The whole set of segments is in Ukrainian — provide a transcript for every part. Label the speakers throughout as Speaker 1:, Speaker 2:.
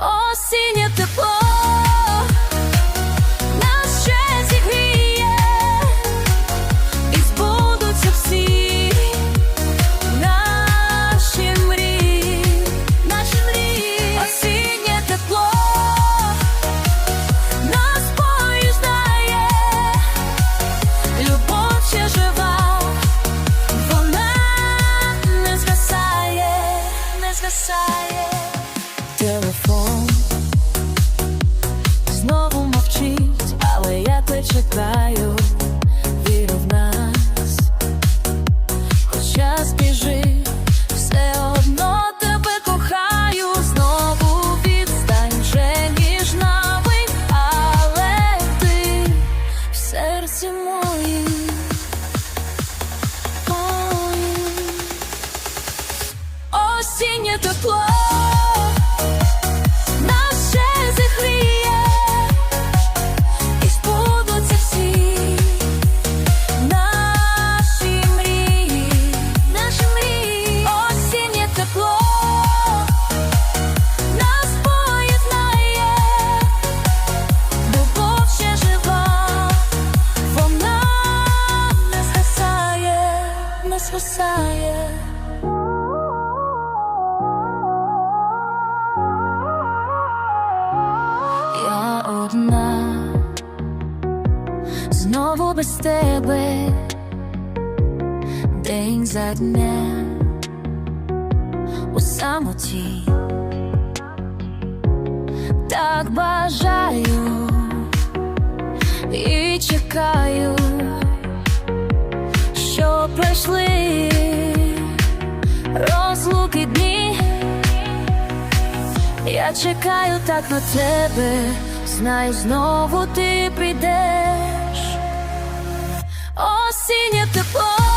Speaker 1: осіннє тепло. Без тебе, день за днем у самоті, так бажаю і чекаю, що пройшли розлуки дні. Я чекаю так на тебе, знаю, знову ти прийдеш. Осіннє тепло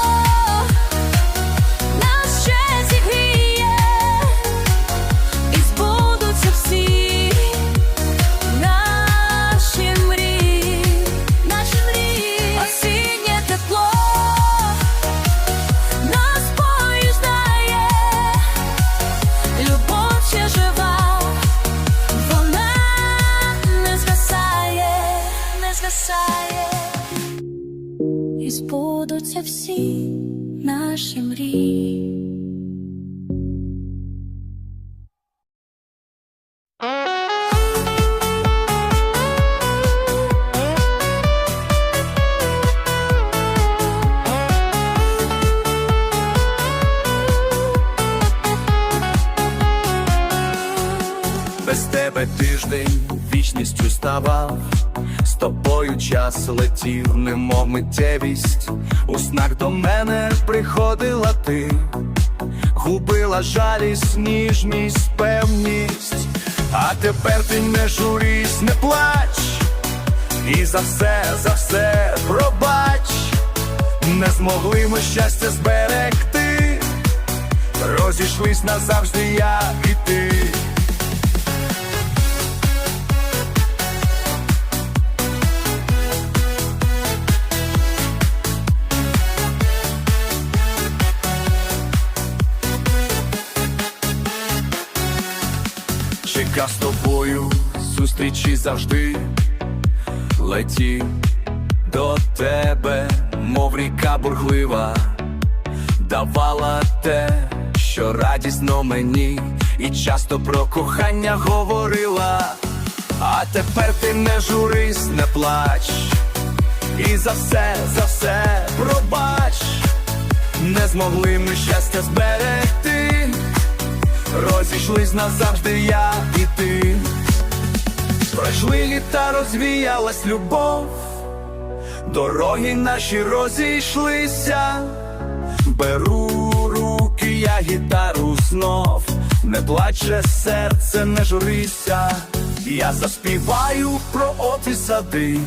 Speaker 1: всі наші мрії.
Speaker 2: Тиждень вічністю ставав, з тобою час летів, немов миттєвість. У снах до мене приходила ти, губила жалість, ніжність, певність. А тепер ти не журись, не плач, і за все, за все пробач, не змогли ми щастя зберегти, розійшлись назавжди я і ти. Зустрічі завжди летів до тебе, мов ріка бурхлива, давала те, що радісно мені, і часто про кохання говорила. А тепер ти не журись, не плач, і за все, за все пробач, не змогли ми щастя зберегти. Розійшлись назавжди я і ти. Пройшли літа, розвіялась любов, дороги наші розійшлися, беру руки, я гітару знов, не плаче серце, не журися, я заспіваю про оти сади,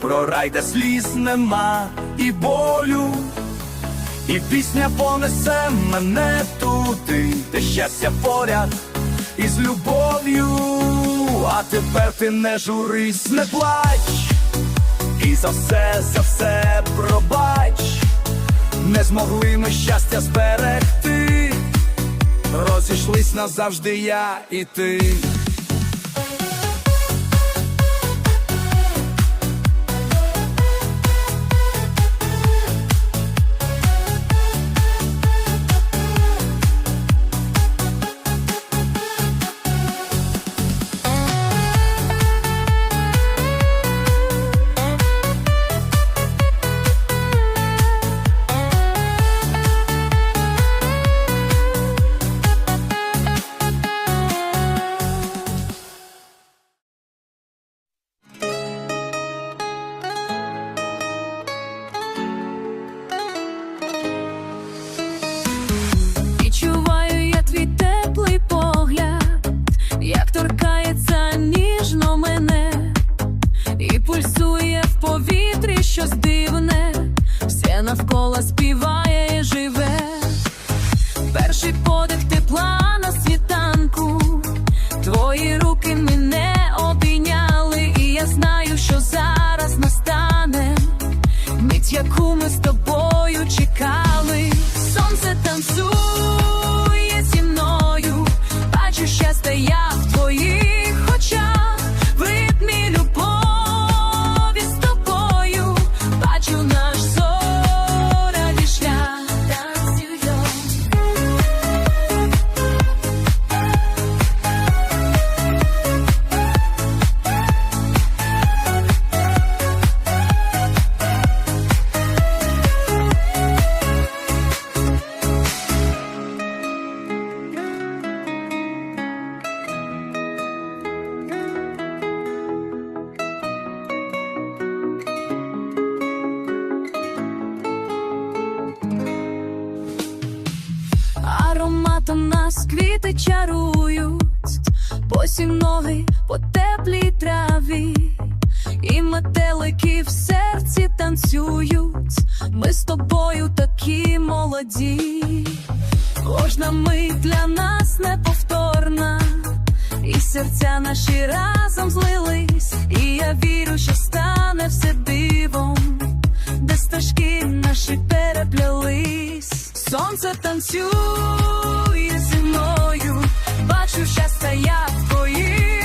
Speaker 2: про рай, де сліз нема і болю. І пісня понесе мене туди, де щастя поряд із любов'ю. А тепер ти не журись, не плач, і за все, за все пробач, не змогли ми щастя зберегти, розійшлись назавжди я і ти.
Speaker 1: заспівай. Чарують, посім ноги по теплій траві, і метелики в серці танцюють. Ми з тобою такі молоді, кожна мить для нас неповторна, і серця наші разом злились, і я вірю, що стане все дивом де стежки наші переплялись. Сонце танцює мною, бачу щастя я в твоїх.